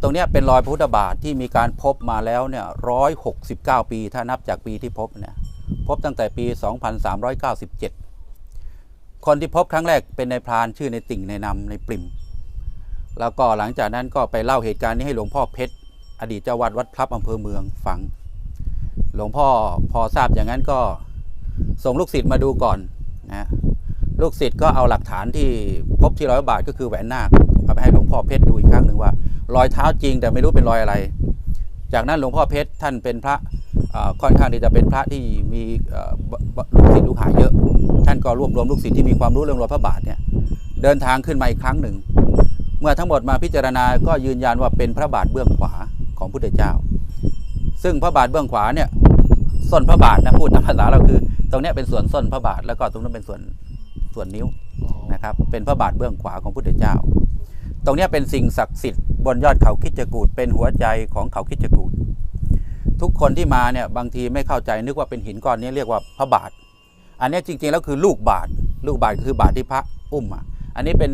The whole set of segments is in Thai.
ตรงนี้เป็นรอยพระพุทธบาทที่มีการพบมาแล้วเนี่ยร้อยหกสิบเก้าปี ถ้านับจากปีที่พบเนี่ยพบตั้งแต่ปี 2397 คนที่พบครั้งแรกเป็นในพรานชื่อในติ่งในนำในปริม แล้วก็หลังจากนั้นก็ไปเล่าเหตุการณ์นี้ให้หลวงพ่อเพชร อดีตเจ้าวัดวัดพลับอำเภอเมืองฟัง หลวงพ่อพอทราบอย่างนั้นก็ส่งลูกศิษย์มาดูก่อนนะลูกศิษย์ก็เอาหลักฐานที่พบที่ร้อยบาทก็คือแหวนนาค เอาไปให้หลวงพ่อเพชรดูอีกครั้งหนึ่งว่ารอยเท้าจริงแต่ไม่รู้เป็นรอยอะไร จากนั้นหลวงพ่อเพชรท่านเป็นพระค่อนข้างที่จะเป็นพระที่มีลูกศิษย์ลูกหาเยอะ ท่านก็รวบรวมลูกศิษย์ที่มีความรู้เรื่องรอยพระบาทเนี่ยเดินทางขึ้นมาอีกครั้งหนึ่ง เมื่อทั้งหมดมาพิจารณาก็ยืนยันว่าเป็นพระบาทเบื้องขวาของพุทธเจ้า ซึ่งพระบาทเบื้องขวาเนี่ยส้นพระบาทนะพูดตามภาษาเราคือ ตรงนี้เป็นส่วนส้นพระบาทแล้วก็ตรงนั้นเป็นส่วนส่วนนิ้วนะครับเป็นพระบาทเบื้องขวาของพุทธเจ้า ตรงนี้เป็นสิ่งศักดิ์สิทธิ์บนยอดเขาคิดจกูดเป็นหัวใจของเขาคิดจกูดทุกคนที่มาเนี่ยบางทีไม่เข้าใจนึกว่าเป็นหินก้อนนี้เรียกว่าพระบาท อันนี้จริงๆแล้วคือลูกบาท ลูกบาทคือบาทที่พระอุ้มอะอันนี้เป็น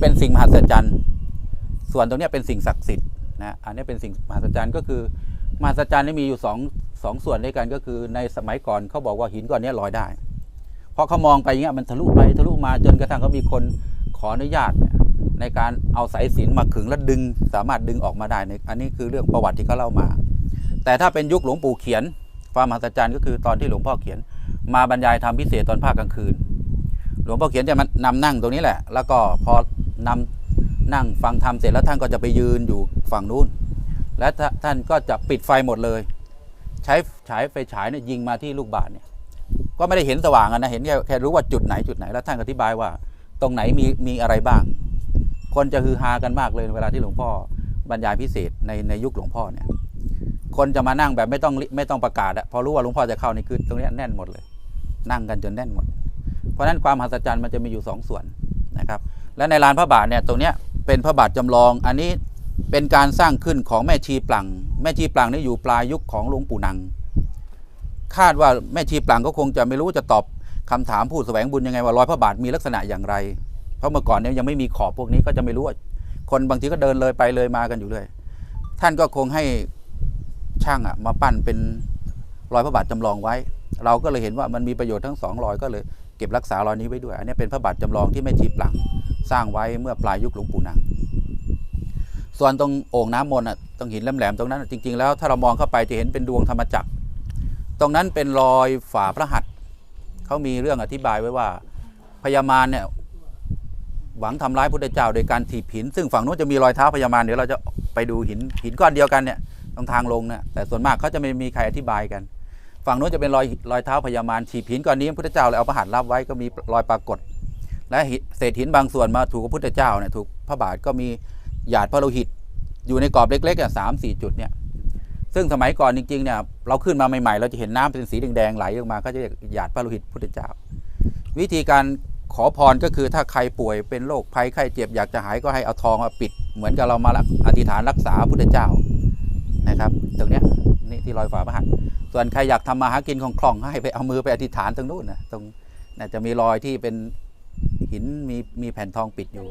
เป็นสิ่งมหัศจรรย์ ส่วนตรงนี้เป็นสิ่งศักดิ์สิทธิ์นะอันนี้เป็นสิ่งมหัศจรรย์ก็คือมหัศจรรย์นี่มีอยู่สองสองส่วนด้วยกันก็คือในสมัยก่อนเขาบอกว่าหินก้อนนี้ลอยได้พราะเขามองไปอย่างเงี้ยมันทะลุไปทะลุมาจนกระทั่งเขามีคนขออนุญาตเในการเอาสายสินมาขึงแล้วดึงสามารถดึงออกมาได้ในอันนี้คือเรื่องประวัติที่เขาเล่ามา แต่ถ้าเป็นยุคหลวงปู่เขียน ความมหัศจรรย์ก็คือตอนที่หลวงพ่อเขียน มาบรรยายธรรมพิเศษตอนภาคกลางคืน หลวงพ่อเขียนจะมานำนั่งตรงนี้แหละ แล้วก็พอนำนั่งฟังธรรมเสร็จแล้วท่านก็จะไปยืนอยู่ฝั่งนู้น และท่านก็จะปิดไฟหมดเลย ใช้ฉายไฟฉายเนี่ยยิงมาที่ลูกบาศก์เนี่ยก็ไม่ได้เห็นสว่างนะเห็นแค่แค่รู้ว่าจุดไหนจุดไหนแล้วท่านอธิบายว่า ตรงไหนมีมีอะไรบ้าง คนจะฮือฮากันมากเลยเวลาที่หลวงพ่อบรรยายพิเศษในในยุคหลวงพ่อเนี่ย คนจะมานั่งแบบไม่ต้องไม่ต้องประกาศอะพอรู้ว่าหลวงพ่อจะเข้านี่คือตรงนี้แน่นหมดเลย นั่งกันจนแน่นหมด เพราะนั้นความมหัศจรรย์มันจะมีอยู่สองส่วนนะครับ และในลานพระบาทเนี่ยตรงเนี้ยเป็นพระบาทจำลอง อันนี้เป็นการสร้างขึ้นของแม่ชีปลัง แม่ชีปลังนี่อยู่ปลายยุคของหลวงปู่นัง คาดว่าแม่ชีปลังก็คงจะไม่รู้จะตอบคำถามผู้แสวงบุญยังไงว่ารอยพระบาทมีลักษณะอย่างไร เพราะเมื่อก่อนเนี่ยยังไม่มีขอบพวกนี้ก็จะไม่รู้ว่าคนบางทีก็เดินเลยไปเลยมากันอยู่เลย ท่านก็คงให้ช่างอะมาปั้นเป็นรอยพระบาทจำลองไว้ เราก็เลยเห็นว่ามันมีประโยชน์ทั้งสองรอยก็เลยเก็บรักษารอยนี้ไว้ด้วย อันนี้เป็นพระบาทจำลองที่แม่ชีปลังสร้างไว้เมื่อปลายยุคหลวงปู่นังส่วนตรงโอ่งน้ำมนต์อะตรงหินแหลมๆตรงนั้นจริง ๆ แล้วถ้าเรามองเข้าไปจะเห็นเป็นดวงธรรมจักร ตรงนั้นเป็นรอยฝ่าพระหัตถ์เขามีเรื่องอธิบายไว้ว่าพญามารเนี่ย หวังทำร้ายพุทธเจ้าโดยการถีบหิน ซึ่งฝั่งนู้นจะมีรอยเท้าพญามารเดี๋ยวเราจะไปดูหินหินก้อนเดียวกันเนี่ยตรงทางลงเนี่ยแต่ส่วนมากเขาจะไม่มีใครอธิบายกัน ฝั่งนู้นจะเป็นรอยรอยเท้าพญามารถีบหินก้อนนี้พุทธเจ้าเลยเอาพระหัตถ์รับไว้ก็มีรอยปรากฏ และเศษหินบางส่วนมาถูกพระพุทธเจ้าเนี่ยถูกพระบาทก็มีหยาดพระโลหิต อยู่ในกรอบเล็กๆอะสามสี่จุดเนี่ยซึ่งสมัยก่อนจริงๆเนี่ยเราขึ้นมาใหม่ๆ เราจะเห็นน้ำเป็นสีแดงๆไหลออกมาก็จะหยาดพระโลหิตพุทธเจ้า วิธีการ ขอพรก็คือถ้าใครป่วยเป็นโรคภัยไข้เจ็บอยากจะหายก็ให้เอาทองมาปิด เหมือนกับเรามาอธิษฐานรักษาพุทธเจ้านะครับ ตรงเนี้ยนี่ที่รอยฝาพระหัตถ์ส่วนใครอยากทำมาหากินของคล่องให้ไปเอามือไปอธิษฐานตรงนู้นนะตรงน่าจะมีรอยที่เป็นหินมีมีแผ่นทองปิดอยู่